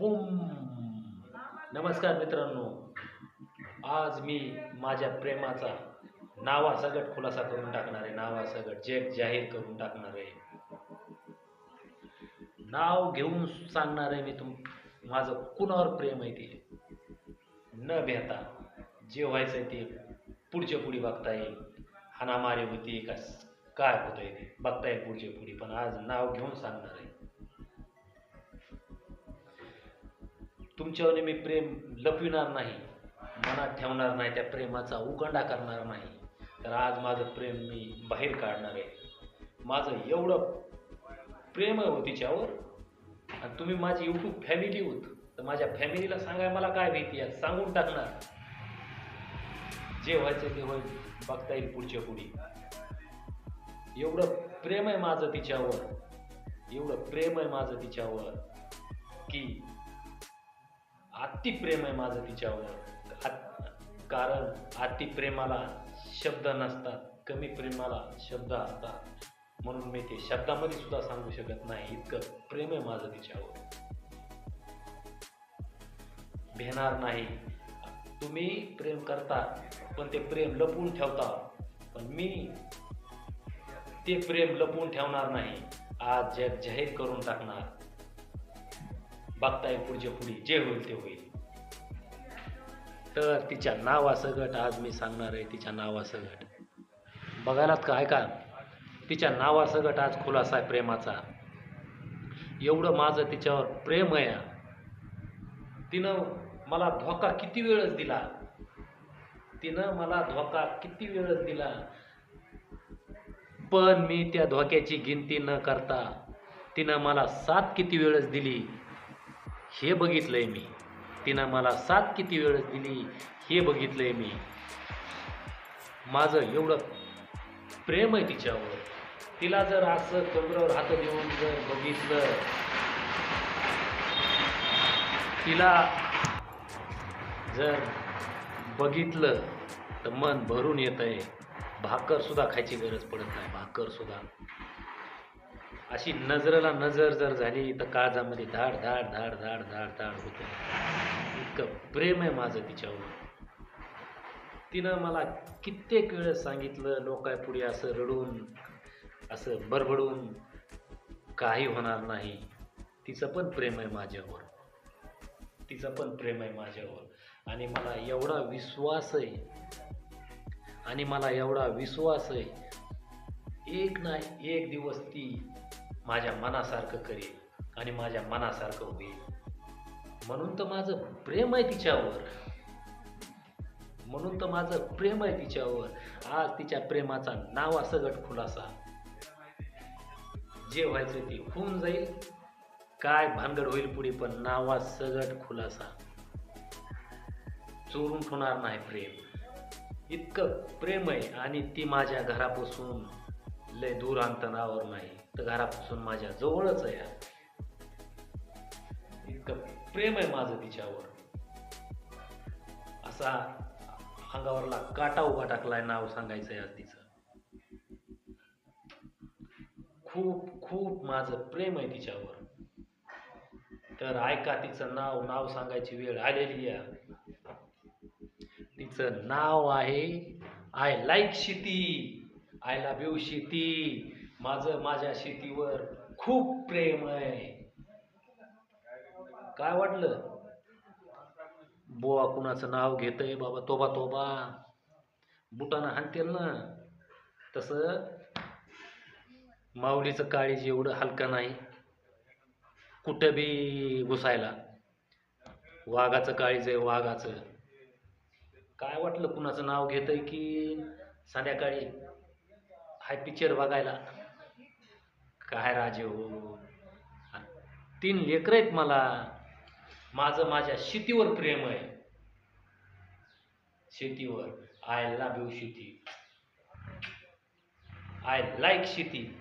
बुम. नमस्कार मित्रांनो. आज मी माझ्या प्रेमाचा नावासकट खुलासा करून टाकणार आहे. नावासकट जेट जाहीर करून टाकणार आहे. नाव घेऊन सांगणार आहे मी तुम माझं कुणावर प्रेम आहे ते. न भेता जे व्हायचं ते पुढच्या पुढे बघता येईल. हाणामारी होती का काय होतंय ते बघता येईल पुढच्या पुढे. पण आज नाव घेऊन सांगणार आहे. तुमच्यावर मी प्रेम लपविणार नाही मनात ठेवणार नाही त्या प्रेमाचा उगंडा करणार नाही. तर आज माझं प्रेम मी बाहेर काढणार आहे. माझं एवढं प्रेम आहे हो तिच्यावर. आणि तुम्ही माझी यूट्यूब फॅमिली होत. तर माझ्या फॅमिलीला सांगाय मला काय भीती आहे. सांगून टाकणार. जे व्हायचं ते होईल. बघता येईल पुढच्या पुढे. एवढं प्रेम आहे माझं तिच्यावर. एवढं प्रेम आहे माझं तिच्यावर. की अति प्रेम आहे माझं तिच्यावर. कारण अति प्रेमाला शब्द नसतात कमी प्रेमाला शब्द असतात. म्हणून मी ते शब्दामध्ये सुद्धा सांगू शकत नाही इतकं प्रेम आहे माझं तिच्यावर. भेणार नाही. तुम्ही प्रेम करता पण ते प्रेम लपवून ठेवता. पण मी ते प्रेम लपवून ठेवणार नाही. आज जग जाहीर करून टाकणार. बघताय पुढच्या पुढे जे होईल ते होईल. तर तिच्या नावासकट आज मी सांगणार आहे तिच्या नावासकट. बघायलात का? तिच्या नावासकट आज खुलासा आहे प्रेमाचा. एवढं माझं तिच्यावर प्रेम आहे. तिनं मला धोका किती वेळच दिला? तिनं मला धोका किती वेळच दिला? पण मी त्या धोक्याची गिनती न करता तिनं मला साथ किती वेळच दिली? हे बघितलंय मी. तिनं मला साथ किती वेळेस दिली हे बघितलंय मी. माझं एवढं प्रेम आहे तिच्यावर. तिला जर असं कमरावर हात देऊन जर बघितलं तिला जर बघितलं तर मन भरून येत आहे भाकर सुद्धा खायची गरज पडत नाही. भाकर सुद्धा अशी नजरेला नजर जर झाली तर काळजामध्ये धाड धाड धाड धाड धाड धाड होतं. इतकं प्रेम आहे माझं तिच्यावर. तिनं मला कित्येक वेळेस सांगितलं लोकांपुढे असं रडून असं बरबडून काही होणार नाही. तिचं पण प्रेम आहे माझ्यावर. तिचं पण प्रेम आहे माझ्यावर. आणि मला एवढा विश्वास आहे आणि मला एवढा विश्वास आहे एक नाही एक दिवस ती माझ्या मनासारखं करेल आणि माझ्या मनासारखं होईल. म्हणून तर माझं प्रेम आहे तिच्यावर. म्हणून तर माझं प्रेम आहे तिच्यावर. आज तिच्या प्रेमाचा नावासगट खुलासा. जे व्हायचं ते होऊन जाईल. काय भानगड होईल पुढे पण नावासगट खुलासा. चोरून ठेवणार नाही प्रेम. इतकं प्रेम आहे आणि ती माझ्या घरापासून लय दूर अंतरावर नाही तर घरापासून माझ्या जवळच आहे. इतकं प्रेम आहे माझं तिच्यावर. असा अंगावरला काटा उभा टाकलाय नाव सांगायचंय आज तिचं. खूप खूप माझं प्रेम आहे तिच्यावर. तर ऐका तिचं नाव नाव सांगायची वेळ आलेली आहे. तिचं नाव आहे आय लाईक शिती आय लव्ह यू शेती. माझं माझ्या शेतीवर खूप प्रेम आहे. काय वाटलं? बोवा कुणाचं नाव घेतंय बाबा? तोबा तोबा. बुटानं हाणतील ना. तसं माऊलीचं काळीज एवढं हलकं नाही. कुठं बी घुसायला. वाघाचं काळीज आहे वाघाचं. काय वाटलं कुणाचं नाव घेतंय की संध्याकाळी? हाय पिक्चर बघायला. काय राजे हो. तीन लेकरं आहेत मला. माझं माझ्या शेतीवर प्रेम आहे. शेतीवर. आय लव्ह यू शेती. आय लाईक शेती.